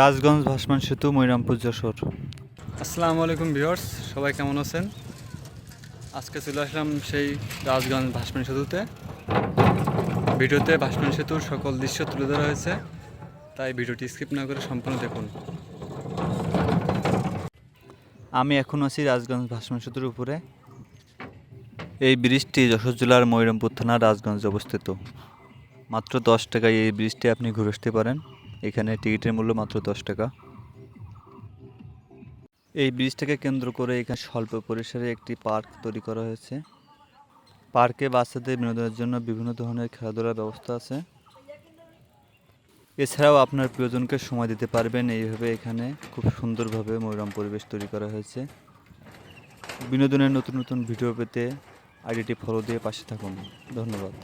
রাজগঞ্জ ভাসমান সেতু মৈরামপুর যশোর। আসসালামু আলাইকুম ভিউয়ার্স সবাই কেমন আছেন? আজকে চলে আসলাম সেই রাজগঞ্জ ভাসমান সেতুতে। ভিডিওতে ভাসমান সেতুর সকল দৃশ্য তুলে ধরা হয়েছে তাই ভিডিওটি স্কিপ না করে সম্পূর্ণ দেখুন। আমি এখন আছি রাজগঞ্জ ভাসমান সেতুর উপরে। এই ব্রিজটি যশোর জেলার মৈরামপুর থানার রাজগঞ্জে অবস্থিত। মাত্র দশ টাকায় এই ব্রিজটি আপনি ঘুরে আসতে পারেন। এখানে টিকিটের মূল্য মাত্র দশ টাকা। এই ব্রিজটাকে কেন্দ্র করে এখানে স্বল্প পরিসরে একটি পার্ক তৈরি করা হয়েছে। পার্কে বাচ্চাদের বিনোদনের জন্য বিভিন্ন ধরনের খেলাধুলার ব্যবস্থা আছে। এছাড়াও আপনার প্রিয়জনকে সময় দিতে পারবেন। এইভাবে এখানে খুব সুন্দরভাবে মনোরম পরিবেশ তৈরি করা হয়েছে। বিনোদনের নতুন নতুন ভিডিও পেতে আইডিটি ফলো দিয়ে পাশে থাকুন। ধন্যবাদ।